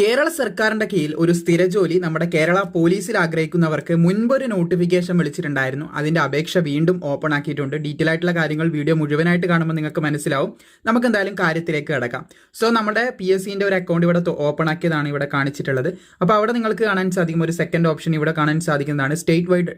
കേരള സർക്കാരിന്റെ കീഴിൽ ഒരു സ്ഥിര ജോലി നമ്മുടെ കേരള പോലീസിൽ ആഗ്രഹിക്കുന്നവർക്ക് മുൻപൊരു നോട്ടിഫിക്കേഷൻ വിളിച്ചിട്ടുണ്ടായിരുന്നു. അതിന്റെ അപേക്ഷ വീണ്ടും ഓപ്പൺ ആക്കിയിട്ടുണ്ട്. ഡീറ്റെയിൽ ആയിട്ടുള്ള കാര്യങ്ങൾ വീഡിയോ മുഴുവനായിട്ട് കാണുമ്പോൾ നിങ്ങൾക്ക് മനസ്സിലാവും. നമുക്ക് എന്തായാലും കാര്യത്തിലേക്ക് കിടക്കാം. സോ നമ്മുടെ പി എസ് സിന്റെ ഒരു അക്കൗണ്ട് ഇവിടെ ഓപ്പൺ ആക്കിയതാണ് ഇവിടെ കാണിച്ചിട്ടുള്ളത്. അപ്പോൾ അവിടെ നിങ്ങൾക്ക് കാണാൻ സാധിക്കും. ഒരു സെക്കൻഡ് ഓപ്ഷൻ ഇവിടെ കാണാൻ സാധിക്കുന്നതാണ്. State wide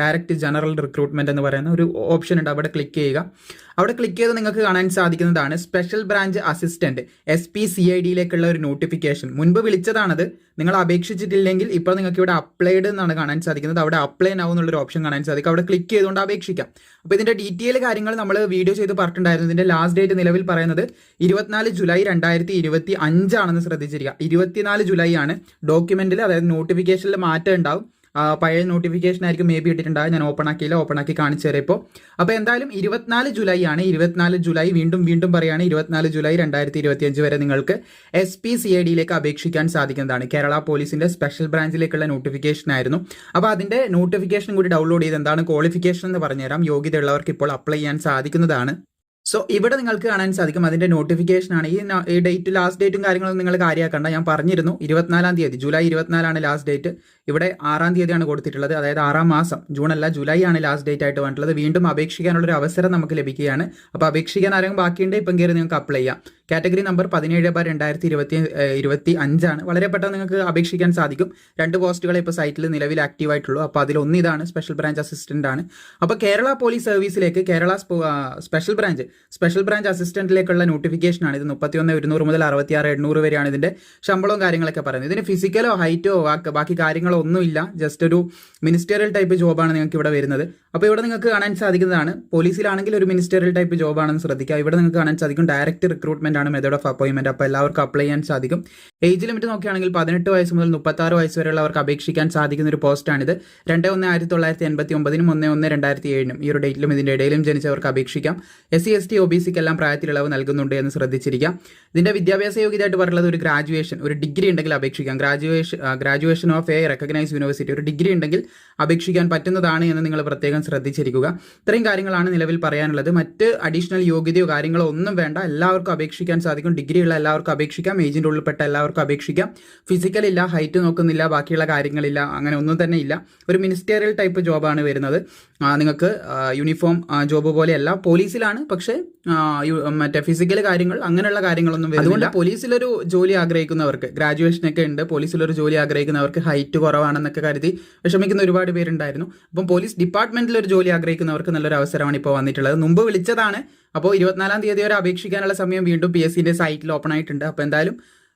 direct general recruitment എന്ന് പറയുന്ന ഒരു ഓപ്ഷൻ ഉണ്ട്. അവിടെ ക്ലിക്ക് ചെയ്യുക. അവിടെ ക്ലിക്ക് ചെയ്ത് നിങ്ങൾക്ക് കാണാൻ സാധിക്കുന്നതാണ് special branch assistant S P C I ഡിയിലേക്കുള്ള ഒരു നോട്ടിഫിക്കേഷൻ മുൻപ് വിളിച്ചതാണത്. നിങ്ങൾ അപേക്ഷിച്ചിട്ടില്ലെങ്കിൽ ഇപ്പോൾ നിങ്ങൾക്ക് ഇവിടെ അപ്ലൈഡ് എന്നാണ് കാണാൻ സാധിക്കുന്നത്. അവിടെ അപ്ലൈ നാവും എന്നുള്ളൊരു ഓപ്ഷൻ കാണാൻ സാധിക്കും. അവിടെ ക്ലിക്ക് ചെയ്തുകൊണ്ട് അപേക്ഷിക്കാം. അപ്പോൾ ഇതിന്റെ ഡീറ്റെയിൽ കാര്യങ്ങൾ നമ്മൾ വീഡിയോ ചെയ്ത് പറഞ്ഞിട്ടുണ്ടായിരുന്നു. ഇതിന്റെ ലാസ്റ്റ് ഡേറ്റ് നിലവിൽ പറയുന്നത് ഇരുപത്തിനാല് ജൂലൈ രണ്ടായിരത്തി ഇരുപത്തി അഞ്ചാണെന്ന് ശ്രദ്ധിച്ചിരിക്കുക. ഇരുപത്തിനാല് ജൂലൈ ആണ് ഡോക്യുമെന്റിൽ അതായത് നോട്ടിഫിക്കേഷനിൽ മാറ്റം ഉണ്ടാവും. പഴയ നോട്ടിഫിക്കേഷൻ ആയിരിക്കും മേ ബി ഇട്ടിട്ടുണ്ടാകും ഞാൻ ഓപ്പൺ ആക്കിയില്ല ഓപ്പൺ ആക്കി കാണിച്ചു തരാം ഇപ്പോൾ അപ്പോൾ എന്തായാലും ഇരുപത്തിനാല് ജൂലൈ ആണ്. ഇരുപത്തിനാല് ജൂലൈ വീണ്ടും വീണ്ടും പറയുകയാണ്. ഇരുപത്തിനാല് ജൂലൈ രണ്ടായിരത്തി ഇരുപത്തിയഞ്ച് വരെ നിങ്ങൾക്ക് എസ് പി സി ഐ ഡിയിലേക്ക് അപേക്ഷിക്കാൻ സാധിക്കുന്നതാണ്. കേരള പോലീസിന്റെ സ്പെഷ്യൽ ബ്രാഞ്ചിലേക്കുള്ള നോട്ടിഫിക്കേഷൻ ആയിരുന്നു. അപ്പോൾ അതിന്റെ നോട്ടിഫിക്കേഷൻ കൂടി ഡൗൺലോഡ് ചെയ്ത് എന്താണ് ക്വാളിഫിക്കേഷൻ എന്ന് പറഞ്ഞുതരാം. യോഗ്യതയുള്ളവർക്ക് ഇപ്പോൾ അപ്ലൈ ചെയ്യാൻ സാധിക്കുന്നതാണ്. സോ ഇവിടെ നിങ്ങൾക്ക് കാണാൻ സാധിക്കും അതിന്റെ നോട്ടിഫിക്കേഷൻ ആണ്. ഈ ഈ ഡേറ്റ് ലാസ്റ്റ് ഡേറ്റും കാര്യങ്ങളും നിങ്ങൾ കാര്യമാക്കണ്ട ഞാൻ പറഞ്ഞിരുന്നു ഇരുപത്തിനാലാം തീയതി ജൂലൈ ഇരുപത്തിനാലാണ് ലാസ്റ്റ് ഡേറ്റ് ഇവിടെ ആറാം തീയതിയാണ് കൊടുത്തിട്ടുള്ളത്. അതായത് ആറാം മാസം ജൂൺ അല്ല ജൂലൈ ആണ് ലാസ്റ്റ് ഡേറ്റ് ആയിട്ട് വന്നിട്ടുള്ളത്. വീണ്ടും അപേക്ഷിക്കാനുള്ള ഒരു അവസരം നമുക്ക് ലഭിക്കുകയാണ്. അപ്പോൾ അപേക്ഷിക്കാൻ ആരെങ്കിലും ബാക്കിയുണ്ടെങ്കിൽ ഇപ്പം കയറി നിങ്ങൾക്ക് അപ്ലൈ ചെയ്യാം. കാറ്റഗറി നമ്പർ പതിനേഴ് ബാർ രണ്ടായിരത്തി ഇരുപത്തി ഇരുപത്തി അഞ്ചാണ് വളരെ പെട്ടെന്ന് നിങ്ങൾക്ക് അപേക്ഷിക്കാൻ സാധിക്കും. രണ്ട് പോസ്റ്റുകളെ ഇപ്പോൾ സൈറ്റിൽ നിലവിൽ ആക്റ്റീവ് ആയിട്ടുള്ളൂ അപ്പോൾ അതിലൊന്ന് ഇതാണ് സ്പെഷ്യൽ ബ്രാഞ്ച് അസിസ്റ്റന്റ് ആണ്. അപ്പോൾ Kerala police സർവീസിലേക്ക് Kerala special branch special branch അസിസ്റ്റന്റിലേക്കുള്ള notification ആണ്. ഇത് മുപ്പത്തിയൊന്ന് ഒരുന്നൂറ് മുതൽ അറുപത്തിയാറ് എണ്ണൂറ് വരെയാണ് ഇതിന്റെ ശമ്പളവും കാര്യങ്ങളൊക്കെ പറയുന്നത്. ഇതിന് ഫിസിക്കലോ ഹൈറ്റോ ബാക്കി കാര്യങ്ങളോ ഒന്നുമില്ല. ജസ്റ്റ് ഒരു മിനിസ്റ്ററിയൽ ടൈപ്പ് ജോബാണ് നിങ്ങൾക്ക് ഇവിടെ വരുന്നത്. അപ്പോൾ ഇവിടെ നിങ്ങൾക്ക് കാണാൻ സാധിക്കുന്നതാണ്. പോലീസിലാണെങ്കിൽ ഒരു മിനിസ്റ്ററിയൽ ടൈപ്പ് ജോബ് ആണെന്ന് ശ്രദ്ധിക്കുക. ഇവിടെ നിങ്ങൾക്ക് കാണാൻ സാധിക്കും. ഡയറക്റ്റ് റിക്രൂട്ട്മെന്റ് ആണ് മെത്തേഡ് ഓഫ് അപ്പോയിൻമെന്റ് അപ്പോൾ എല്ലാവർക്കും അപ്ലൈ ചെയ്യാൻ സാധിക്കും. ഏജ് ലിമിറ്റ് നോക്കുകയാണെങ്കിൽ പതിനെട്ട് വയസ്സ് മുതൽ മുപ്പത്താറ് വയസ്സ് വരെയുള്ളവർക്ക് അപേക്ഷിക്കാൻ സാധിക്കുന്ന ഒരു പോസ്റ്റാണിത് രണ്ട് ഒന്ന് ആയിരത്തി തൊള്ളായിരത്തി എൺപത്തി ഒമ്പതിനും ഒന്ന് ഒന്ന് രണ്ടായിരത്തി ഏഴിനും ഈ ഒരു ഡേറ്റിലും ഇതിന്റെ ഇടയിലും ജനിച്ചവർക്ക് അപേക്ഷിക്കാം. S C S T O B സിക്ക് എല്ലാം പ്രായത്തിലിളവ് നൽകുന്നുണ്ട് എന്ന് ശ്രദ്ധിച്ചിരിക്കാം. ഇതിന്റെ വിദ്യാഭ്യാസ യോഗ്യതയായിട്ട് പറയുന്നത് ഒരു ഗ്രാജുവേഷൻ ഒരു ഡിഗ്രി ഉണ്ടെങ്കിൽ അപേക്ഷിക്കാം. Graduation graduation of a recognise university ഒരു ഡിഗ്രി ഉണ്ടെങ്കിൽ അപേക്ഷിക്കാൻ പറ്റുന്നതാണ് എന്ന് നിങ്ങൾ പ്രത്യേകം ശ്രദ്ധിച്ചിരിക്കുക. ഇത്രയും കാര്യങ്ങളാണ് നിലവിൽ പറയാനുള്ളത്. മറ്റ് അഡീഷണൽ യോഗ്യതയോ കാര്യങ്ങളോ ഒന്നും വേണ്ട. എല്ലാവർക്കും അപേക്ഷിക്കാൻ സാധിക്കും. ഡിഗ്രി ഉള്ള എല്ലാവർക്കും അപേക്ഷിക്കാം. ഏജിന്റെ ഉൾപ്പെട്ട എല്ലാവർക്കും അപേക്ഷിക്കാം. ഫിസിക്കൽ ഇല്ല ഹൈറ്റ് നോക്കുന്നില്ല ബാക്കിയുള്ള കാര്യങ്ങളില്ല അങ്ങനെ ഒന്നും തന്നെ ഇല്ല. ഒരു മിനിസ്റ്റേറിയൽ ടൈപ്പ് ജോബാണ് വരുന്നത്. നിങ്ങൾക്ക് യൂണിഫോം ജോബ് പോലെയല്ല. പോലീസിലാണ് പക്ഷേ മറ്റേ ഫിസിക്കൽ കാര്യങ്ങൾ അങ്ങനെയുള്ള കാര്യങ്ങളൊന്നും അതുകൊണ്ട് പോലീസിലൊരു ജോലി ആഗ്രഹിക്കുന്നവർക്ക് ഗ്രാജുവേഷൻ ഒക്കെ ഉണ്ട് പോലീസിലൊരു ജോലി ആഗ്രഹിക്കുന്നവർക്ക് ഹൈറ്റ് കുറവാണെന്നൊക്കെ കരുതി വിഷമിക്കുന്ന ഒരുപാട് പേരുണ്ടായിരുന്നു. അപ്പം പോലീസ് ഡിപ്പാർട്ട്മെന്റിൽ ഒരു ജോലി ആഗ്രഹിക്കുന്നവർക്ക് നല്ലൊരു അവസരമാണ് ഇപ്പോൾ വന്നിട്ടുള്ളത്. മുമ്പ് വിളിച്ചതാണ്. അപ്പോൾ ഇരുപത്തിനാലാം തീയതി വരെ അപേക്ഷിക്കാനുള്ള സമയം വീണ്ടും പി എസ് സിന്റെ സൈറ്റിൽ ഓപ്പൺ ആയിട്ടുണ്ട്. അപ്പോൾ എന്തായാലും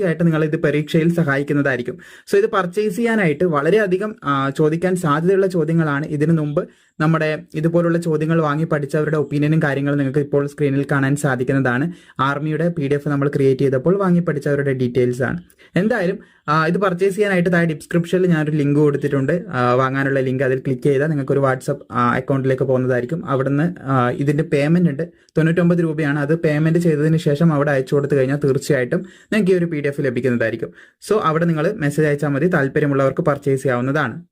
തീർച്ചയായിട്ടും നിങ്ങൾ ഇത് പരീക്ഷയിൽ സഹായിക്കുന്നതായിരിക്കും. സോ ഇത് പർച്ചേസ് ചെയ്യാനായിട്ട് വളരെയധികം ചോദിക്കാൻ സാധ്യതയുള്ള ചോദ്യങ്ങളാണ്. ഇതിനു മുമ്പ് നമ്മുടെ ഇതുപോലുള്ള ചോദ്യങ്ങൾ വാങ്ങി പഠിച്ചവരുടെ ഒപ്പീനിയനും കാര്യങ്ങളും നിങ്ങൾക്ക് ഇപ്പോൾ സ്ക്രീനിൽ കാണാൻ സാധിക്കുന്നതാണ്. ആർമിയുടെ പി ഡി എഫ് നമ്മൾ ക്രിയേറ്റ് ചെയ്തപ്പോൾ വാങ്ങി പഠിച്ചവരുടെ ഡീറ്റെയിൽസ് ആണ്. എന്തായാലും ഇത് പർച്ചേസ് ചെയ്യാനായിട്ട് താഴെ ഡിസ്ക്രിപ്ഷനിൽ ഞാനൊരു ലിങ്ക് കൊടുത്തിട്ടുണ്ട്. വാങ്ങാനുള്ള ലിങ്ക് അതിൽ ക്ലിക്ക് ചെയ്താൽ നിങ്ങൾക്ക് ഒരു വാട്സപ്പ് അക്കൗണ്ടിലേക്ക് പോകുന്നതായിരിക്കും. അവിടുന്ന് ആ, ഇതിന്റെ പേയ്മെന്റ് ഉണ്ട്. തൊണ്ണൂറ്റൊമ്പത് രൂപയാണ്. അത് പേയ്മെന്റ് ചെയ്തതിന് ശേഷം അവിടെ അയച്ചു കൊടുത്തു കഴിഞ്ഞാൽ തീർച്ചയായിട്ടും നിങ്ങൾക്ക് ഈ ഒരു പി എഫ് ലഭിക്കുന്നതായിരിക്കും. സോ അവിടെ നിങ്ങൾ മെസ്സേജ് അയച്ചാൽ മതി. താല്പര്യമുള്ളവർക്ക് പർച്ചേസ് ചെയ്യാവുന്നതാണ്.